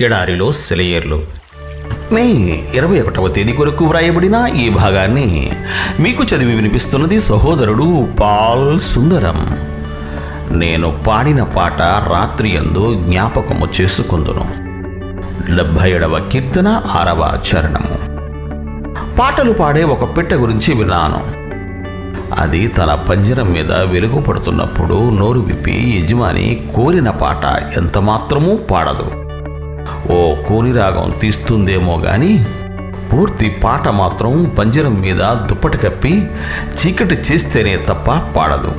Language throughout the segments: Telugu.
ఎడారిలో సెలయేర్లు. మే ఇరవై ఒకటవ తేదీ కొరకు వ్రాయబడిన ఈ భాగాన్ని మీకు చదివి వినిపిస్తున్నది సహోదరుడు పాల్ సుందరం. నేను పాడిన పాట రాత్రి ఎందు జ్ఞాపకము చేసుకుందును. డెబ్భై ఏడవ కీర్తన ఆరవ చరణము. పాటలు పాడే ఒక పెట్టె గురించి విన్నాను. అది తన పంజరం మీద వెలుగు పడుతున్నప్పుడు నోరు విప్పి యజమాని కోరిన పాట ఎంత మాత్రమూ పాడదు. ఓ కోరి రాగం తీస్తుందేమో గాని పూర్తి పాట మాత్రం పంజరం మీద దుప్పటి కప్పి చీకటి చేస్తేనే తప్ప పాడదు.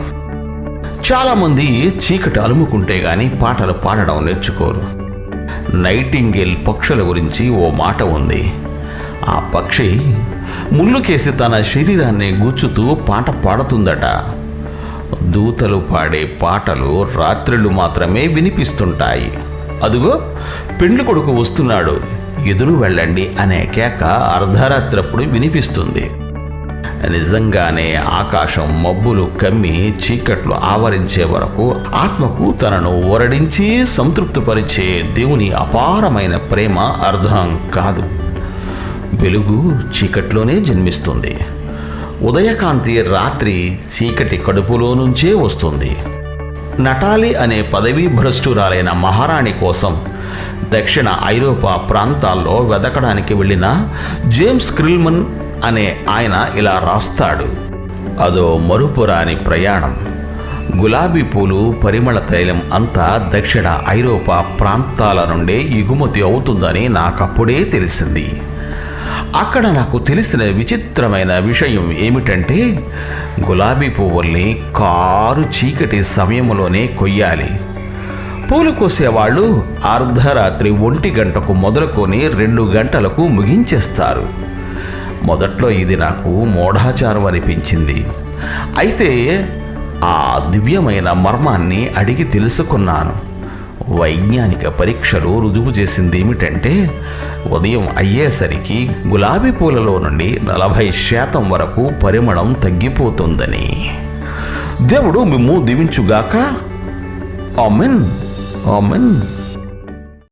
చాలామంది చీకటి అలుముకుంటే గాని పాటలు పాడడం నేర్చుకోరు. నైటింగేల్ పక్షుల గురించి ఓ మాట ఉంది. ఆ పక్షి ముళ్ళుకేసి తన శరీరాన్ని గుచ్చుతూ పాట పాడుతుందట. దూతలు పాడే పాటలు రాత్రులు మాత్రమే వినిపిస్తుంటాయి. అదుగో పెండ్లి కొడుకు వస్తున్నాడు. ఎదురు వెళ్ళండి అనే కేక అర్ధరాత్రప్పుడు వినిపిస్తుంది. నిజంగానే ఆకాశం మబ్బులు కమ్మి చీకట్లు ఆవరించే వరకు ఆత్మకు తనను ఓరడించి సంతృప్తిపరిచే దేవుని అపారమైన ప్రేమ అర్థం కాదు. వెలుగు చీకట్లోనే జన్మిస్తుంది. ఉదయకాంతి రాత్రి చీకటి కడుపులో నుంచే వస్తుంది. నటాలి అనే పదవీ భ్రష్టురాలైన మహారాణి కోసం దక్షిణ ఐరోపా ప్రాంతాల్లో వెతకడానికి వెళ్ళిన జేమ్స్ క్రిల్మన్ అనే ఆయన ఇలా రాస్తాడు. అదో మరుపురాని ప్రయాణం. గులాబీ పూలు పరిమళ తైలం అంతా దక్షిణ ఐరోపా ప్రాంతాల నుండే ఎగుమతి అవుతుందని నాకప్పుడే తెలిసింది. అక్కడ నాకు తెలిసిన విచిత్రమైన విషయం ఏమిటంటే గులాబీ పువ్వుల్ని కారు చీకటి సమయంలోనే కొయ్యాలి. పూలు కోసేవాళ్ళు అర్ధరాత్రి ఒంటి గంటకు మొదలుకొని రెండు గంటలకు ముగించేస్తారు. మొదట్లో ఇది నాకు మూఢాచారం అనిపించింది. అయితే ఆ దివ్యమైన మర్మాన్ని అడిగి తెలుసుకున్నాను. వైజ్ఞానిక పరీక్షలు రుజువు చేసింది ఏమిటంటే ఉదయం అయ్యేసరికి గులాబీ పూలలో నుండి నలభై శాతం వరకు పరిమళం తగ్గిపోతుందని. దేవుడు మిమ్ము దీవించుగాక. ఆమెన్. ఆమెన్.